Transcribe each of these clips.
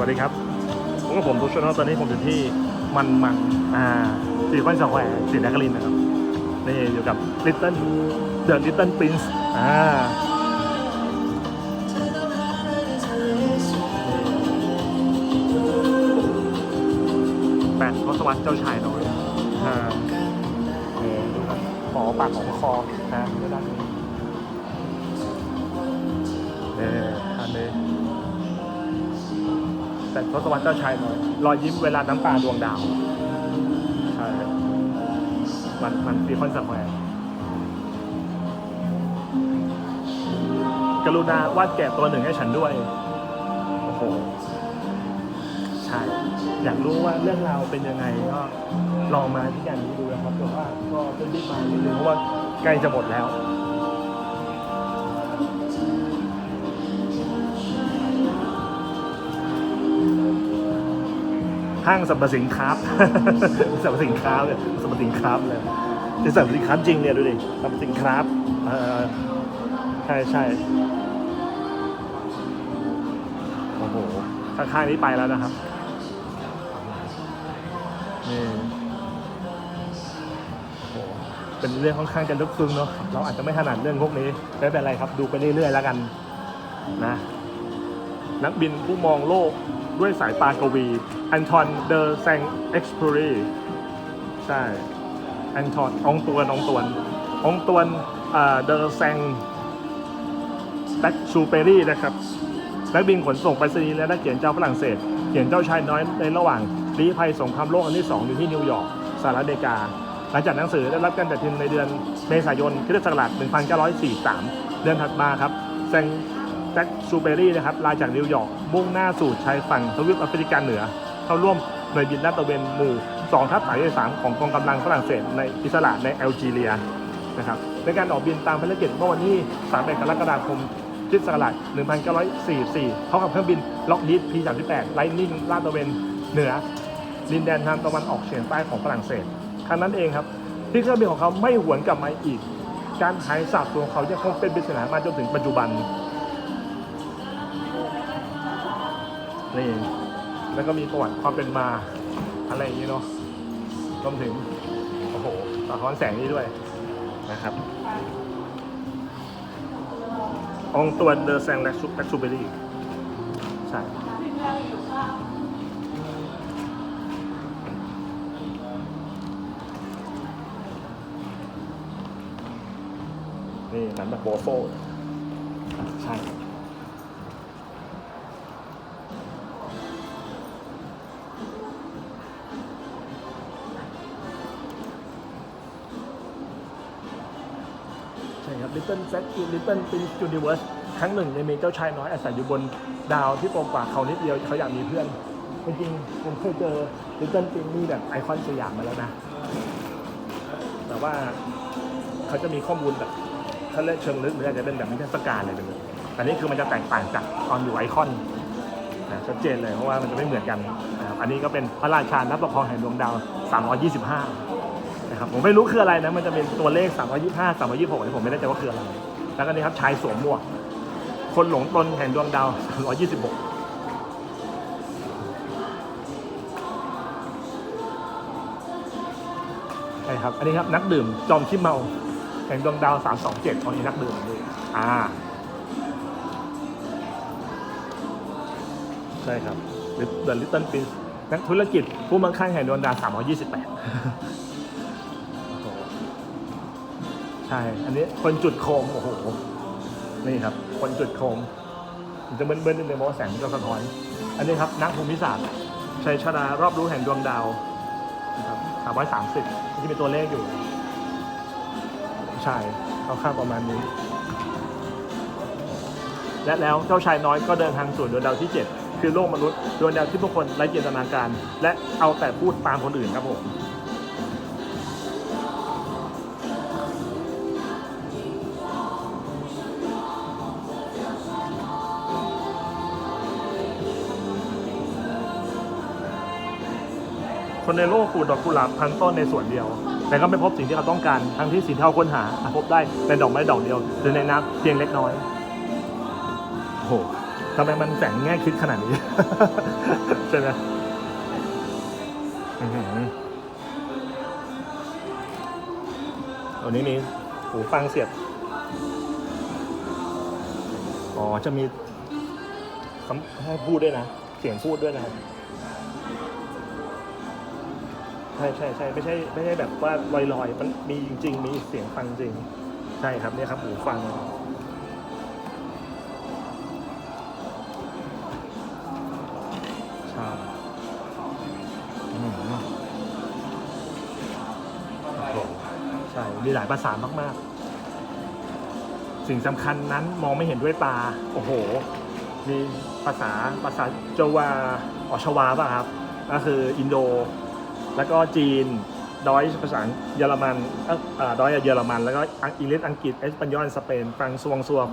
วัสดีครับผมกับผมทุกชนตอนนี้ผมอยู่ที่มันมันอ่าซีคอนสแควร์สีนครินทร์นะครับนี่อยู่กับลิตเติ้ลเดอะลิตเติ้ลปรินซ์อ่าแปดทศวรรษเจ้าชายน้อยอ่านี่ดูครับหอปากของคอนะด้านนี้นี่อันนี้ แต่ทศวรรษเจ้าชายน้อยรอยยิ้มเวลาน้ำตาดวงดาวใช่มันมันซีคอนสแควร์กรุณาวาดแกะตัวหนึ่งให้ฉันด้วย โอ้โห ใช่ อยากรู้ว่าเรื่องราวเป็นยังไงก็ลองมาที่งานนี้ดูนะครับแต่ว่าก็เป็นรีบมานิดนึงเพราะว่าใกล้จะหมดแล้ว ห้างสรรพสินค้าสรรพสินค้าเลยสรรพสินค้าเลยจะสรรพสินค้าจริงเนี่ยดูดิสรรพสินค้าใช่ใช่โอ้โหข้างๆนี้ไปแล้วนะครับนี่โอ้เป็นเรื่องค่อนข้างจะลึกซึ้งเนาะเราอาจจะไม่ถนัดเรื่องพวกนี้ไม่เป็นไรครับ ดูไปเรื่อยๆแล้วกันนะ นักบินผู้มองโลก ด้วยสายตากวีแอนทอนเดอแซงเอ็กซ์พูรีใช่แอนทอนองตวนองตวนองตวนเดอแซงแบ็กชูเปอรี่นะครับนักบินขนส่งไปรษณีย์และนักเขียนเจ้าฝรั่งเศส เขียนเจ้าชายน้อยในระหว่างลี้ภัยสงครามโลกอันที่ 2 อยู่ที่นิวยอร์กสหรัฐอเมริกา หลังจากหนังสือได้รับการจัดพิมพ์ในเดือนเมษายนคริสตศักราช1943 เดือนถัดมาครับแซง จ็คชูเบอรี่นะครับลาจากนิวยอร์กมุ่งหน้าสู่ชายฝั่งทวีปแอฟริกาเหนือ เข้าร่วมหน่วยบินลาดตระเวนหมู่2ทัพ33ของกองกำลังฝรั่งเศสในอิสระในแอลจีเรียนะครับในการออกบินตามภารกิจเมื่อวันที่31กรกฎาคมคริสต์ศักราช1944 เขากับเครื่องบินล็อกฮีด P38 ไลนิ่งลาดตระเวนเหนือดินแดนทางตะวันออกเฉียงใต้ของฝรั่งเศสครั้งนั้นเองครับ ที่เครื่องบินของเขาไม่หวนกลับมาอีก การหายสาบสูญของเขายังคงเป็นปริศนามาจนถึงปัจจุบัน นี่ แล้วก็มีประวัติความเป็นมา อะไรอย่างนี้เนาะรวมถึง โอ้โหสะท้อนแสงนี้ด้วยนะครับ องตัวเดอแซงแลกซูเบอรี่ใช่นี่หนังแบบโบโฟใช่ ใช่ครับ Little Jack in Little Prince Universe ครั้งหนึ่งในมีเจ้าชายน้อยอาศัยอยู่บนดาวที่โปร่งกว่าเขานิดเดียวเขาอยากมีเพื่อนจริงๆผมเคยเจอ Little Prince นี่แบบไอคอนสยามมาแล้วนะ แต่ว่าเขาจะมีข้อมูลแบบเขาเรียกเชิงลึกหรืออาจจะเป็นแบบนิทรรศการอะไรไปเลยแต่นี่คือมันจะแตกต่างจากตอนอยู่ไอคอนนะชัดเจนเลยเพราะว่ามันจะไม่เหมือนกันนะครับอันนี้ก็เป็นพระราชานับประคองแห่งดวงดาว 325 นะครับผมไม่รู้คืออะไรนะมันจะเป็นตัวเลข 325 326ที่ผมไม่แน่ใจว่าคืออะไรแล้วก็นี่ครับชายสวมหมวก คนหลงตนแห่งดวงดาว326ใช่ครับ อันนี้ครับนักดื่มจอมขี้เมาแห่งดวงดาว 327ของนี้นักดื่มนี่อ่า ใช่ครับ The Little Prince นักธุรกิจผู้มั่งคั่งแห่งดวงดาว 328 ใช่ อันนี้คนจุดโคม โอ้โห นี่ครับ คนจุดโคมมันจะเบิ้ลๆนิดนึงเพราะว่าแสงมันจะสะท้อน อันนี้ครับ นักภูมิศาสตร์ชัยชรารอบรู้แห่งดวงดาวนะครับสามร้อยสามสิบที่เป็นตัวเลขอยู่ ใช่เขาค่าประมาณนี้ และแล้วเจ้าชายน้อยก็เดินทางสู่ดวงดาวที่ 7 คือโลกมนุษย์ดวงดาวที่ทุกคนไร้จินตนาการ และเอาแต่พูดตามคนอื่นครับผม คนในโลกปลูกดอกกุหลาบพันต้นในสวนเดียว แต่ก็ไม่พบสิ่งที่เขาต้องการทั้งที่สิ่งที่เขาค้นหาพบได้ในดอกไม้ดอกเดียวหรือในน้ำเพียงเล็กน้อยโอ้โหทำไมมันแฝงแง่คิดขนาดนี้ ใช่ไหมอื้อหือตัวนี้มีหูฟังเสียบ อ๋อ จะมีคำให้พูดด้วยนะ เสียงพูดด้วยนะครับ ใช่ใช่ใช่ไม่ใช่ไม่ใช่แบบว่าลอยลอยๆ มันมีจริง ๆ มีเสียงฟังจริง ใช่ครับเนี่ยครับหูฟังใช่อืมโอ้โหใช่มีหลายภาษามาก ๆ สิ่งสำคัญนั้นมองไม่เห็นด้วยตา โอ้โห มีภาษาภาษาจวาออชวาป่ะครับ ก็คืออินโด แล้วก็จีน ดอยภาษาเยอรมันเอ่อดอยเยอรมัน แล้วก็อังกฤษอังกฤษเอสปันยอลสเปนฝรั่งซวงซวง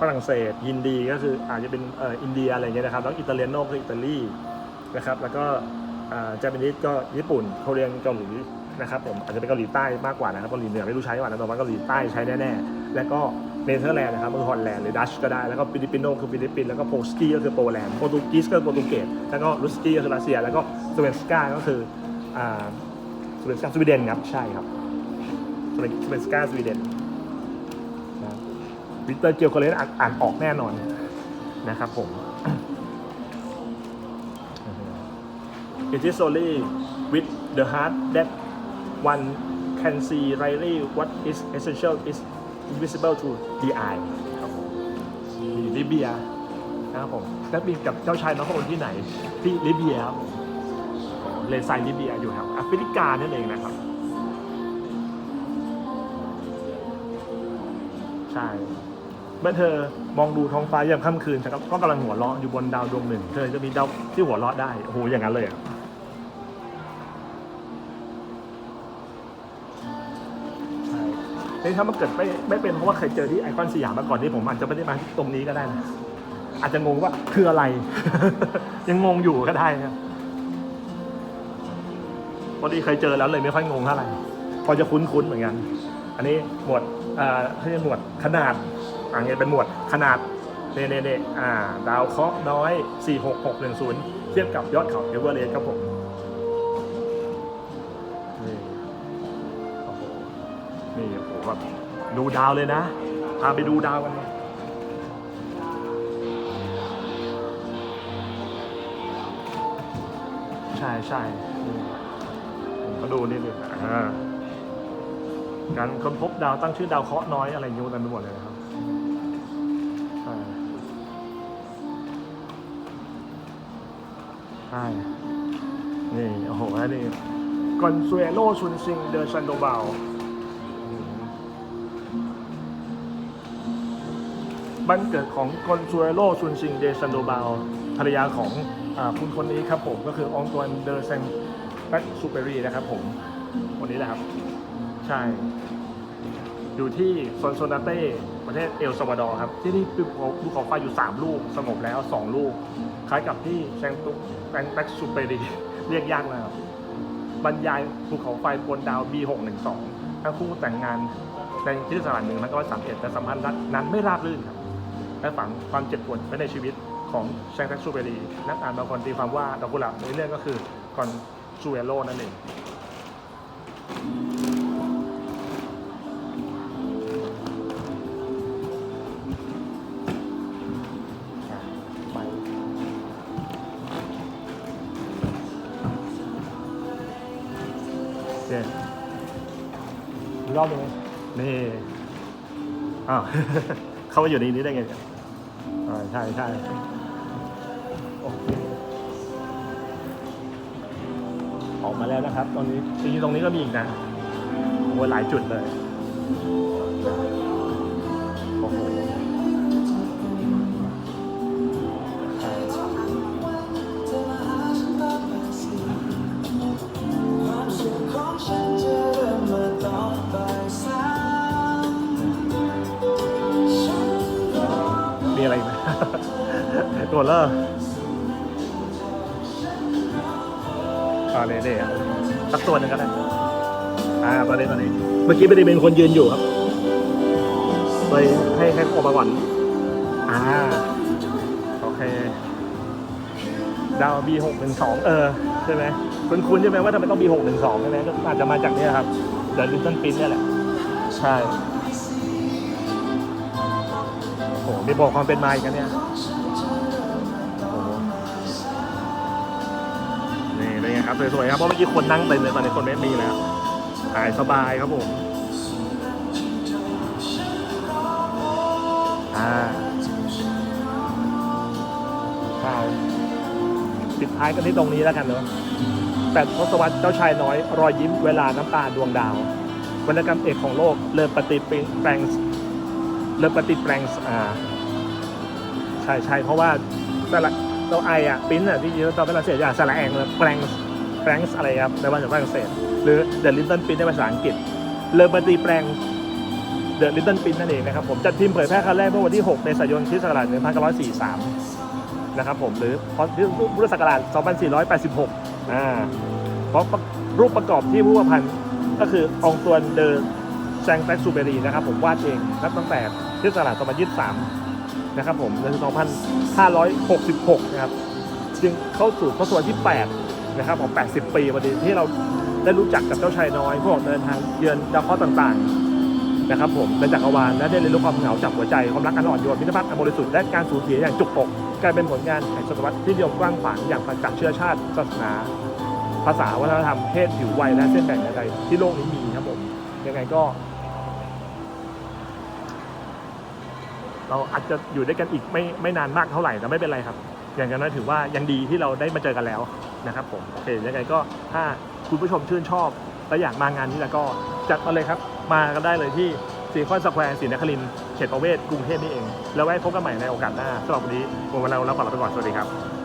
ฝรั่งเศสยินดีก็คืออาจจะเป็นเอ่ออินเดียอะไรเงี้ยนะครับแล้วอิตาเลียโนคืออิตาลีนะครับแล้วก็เจแปนิสก็ญี่ปุ่นเกาหลีเกาหลีนะครับผมอาจจะเป็นเกาหลีใต้มากกว่านะครับเกาหลีเหนือไม่รู้ใช้ว่านะแต่ว่าเกาหลีใต้ใช้แน่ๆแล้วก็เนเธอร์แลนด์นะครับคือฮอลแลนด์หรือดัชก็ได้แล้วก็ฟิลิปปินโนคือฟิลิปปินส์แล้วก็โปลสกี้ก็คือโปแลนด์โปรตุกีสก็โปรตุเกสแล้วก็รุสกี้ก็คือรัสเซีย แล้วก็สเวนสกาก็คือ อ่าสวีเดนสวีเดนครับ ใช่ครับสเวนสกาสวีเดนวิกเตอร์เกียวโคเลนอ่านออกแน่นอนนะครับผม It is only with the heart that one can see rightly what is essential is invisible to the eye ครับผมลิเบียนะครับผมแล้วมีกับเจ้าชายน้องพระองค์ที่ไหนที่ลิเบียครับ เลไซลิเบียอยู่แถวแอฟริกานั่นเองนะครับ ใช่เมื่อเธอมองดูท้องฟ้ายามค่ำคืนก็กำลังหัวเราะอยู่บนดาวดวงหนึ่ง เธอจะมีดาวที่หัวเราะได้โอ้โหอย่างนั้นเลยอะนี่ถ้ามันเกิดไม่ไม่เป็นเพราะว่าเคยเจอที่ไอคอนสยามมาก่อนนี่ผมอาจจะไม่ได้มาตรงนี้ก็ได้นะอาจจะงงว่าคืออะไร ยังงงอยู่ก็ได้นะ พอดีเคยเจอแล้วเลยไม่ค่อยงงเท่าไหร่พอจะคุ้นๆเหมือนกัน อันนี้หมวดอ่าเขาเรียกหมวดขนาดอ่าเงี้ยเป็นหมวดขนาดเน่เน่เน่อ่า ดาวเคราะห์น้อย 46610 เทียบกับยอดเขาเอเวอเรสต์ครับผมนี่โอ้โหนี่โอ้โหแบบดูดาวเลยนะพาไปดูดาวกันเลยใช่ใช่ ดูนี่เลยอ่าการค้นพบดาวตั้งชื่อดาวเคราะห์น้อยอะไรย่างเงี้ยเต็มไปหมดเลยนะครับใช่ใช่นี่ โอ้โหนี่กอนซูเอโลชุนซิงเดอซันโดบาลบ้านเกิดของกอนซูเอโลชุนซิงเดซันโดบาลภรรยาของอคุณคนนี้ครับผม ก็คือองตวนเดอเซง แบ็กซูเปอรี่นะครับผมวันนี้แหละครับ ใช่ อยู่ที่โซนโซนาเต้ประเทศเอลซาวาดอร์ครับ ที่นี่ภูเขาภูเขาไฟอยู่ 3 ลูกสงบแล้ว 2 ลูก คล้ายกับที่แซงตุแบงแบ็กซูเปอรี่เรียกยากนะครับบรรยายภูเขาไฟบนดาว B612 ทั้งคู่แต่งงานในที่สถานหนึ่งแล้วก็สามเอ็ดแต่สัมพันธ์นั้นไม่ราบรื่นครับ และฝังความเจ็บปวดไว้ในชีวิตของแซงแท็กซูเบรีนักอ่านบางคนตีความว่าดอกกุหลาบในเรื่องก็คือก่อน ซูเอโลนั่นเองไปเครอบหนึงไหมนี่ อ้าว เข้ามาอยู่ในนี้ได้ไงเนี่ยอ่าใช่ใช่ แล้วนะครับ ตรงนี้จริงๆตรงนี้ก็มีอีกนะโอ้โหหลายจุดเลยโอ้โหใช่ความสุขของฉันจะเริ่มมาตอนบ่ายสามฉันรอมีอะไรไหมตัวเลอร์าเนี่ยเนี่ยสักตัวหนึ่งก็ได้อ่าตัวนี้ตัวนี้ เมื่อกี้ไม่ได้เป็นคนยืนอยู่ครับเลยให้ให้ออกมาก่อนอ่าโอเค ดาว B612 เออใช่ไหมคุณคุณใช่ไหมว่าทำไมต้อง B612 ใช่ไหมก็อาจจะมาจากเนี้ครับเดอะลิตเติ้ลปินนี่ยแหละ ใช่โอ้โหมีบอกความเป็นมาอีกนะเนี่ย เป็นไงครับสวยๆครับเพราะเมื่อกี้คนนั่งเต็มเลยตอนนี้คนไม่มีแล้วหายสบายครับผมอ่าปิดท้ายกันที่ตรงนี้แล้วกันเนอะแปดทศวรรษเจ้าชายน้อย รอยยิ้มเวลาน้ำตาดวงดาววรรณกรรมเอกของโลกเลิมปฏิแปลงเลิมปฏิแปลงอ่าใช่ใช่เพราะว่าสระ ตัวไออะปิ้นอะที่จริงๆตอนฝรั่งเศสอย่างสระแองเลยแปลงแปลงอะไรครับในวันของฝรั่งเศส หรือ The Little Prince ในภาษาอังกฤษเลิมปฏิแปลง The Little Prince นั่นเองนะครับผมจัดพิมพ์เผยแพร่ครั้งแรกเมื่อวันที่ 6 เมษายนคริสต์ศักราช1943 นะครับผมหรือพุทธศักราช 2486 อ่าเพราะรูปประกอบที่ผู้ประพันธ์ก็คือองตวนเดอแซงแต็กซูเบรีนะครับผมวาดเองนับตั้งแต่คริสต์ศักราช 2023 นะครับผมในปี2566 นะครับ จึงเข้าสู่ทศวรรษที่ 8 นะครับของ 80 ปีพอดีที่เราได้รู้จักกับเจ้าชายน้อยพวกเดินทางเยือนดาวเคราะห์ต่างๆ นะครับผมในจักรวาลและได้เรียนรู้ความเหงาจากหัวใจความรักอันอ่อนโยนมิตรภาพอันบริสุทธิ์และการสูญเสียอย่างจุกอกกลายเป็นผลงานแห่งศตวรรษที่นิยมกว้างขวางอย่างประจักษ์เชื้อชาติศาสนา ภาษาวัฒนธรรมเพศผิววัยและเส้นแบ่งใดๆที่โลกนี้มีครับผมยังไงก็ เราอาจจะอยู่ด้วยกันอีกไม่ไม่นานมากเท่าไหร่แต่ไม่เป็นไรครับ อย่างนั้นถือว่ายังดีที่เราได้มาเจอกันแล้วนะครับผมโอเคยังไงก็ถ้าคุณผู้ชมชื่นชอบและอยากมางานนี้แล้วก็จัดมาเลยครับ มากันได้เลยที่สีคอนสแควร์สีนครินเขตประเวศกรุงเทพนี่เอง แล้วไว้พบกันใหม่ในโอกาสหน้าสำหรับวันนี้วันเราเราขอลาไปก่อนสวัสดีครับ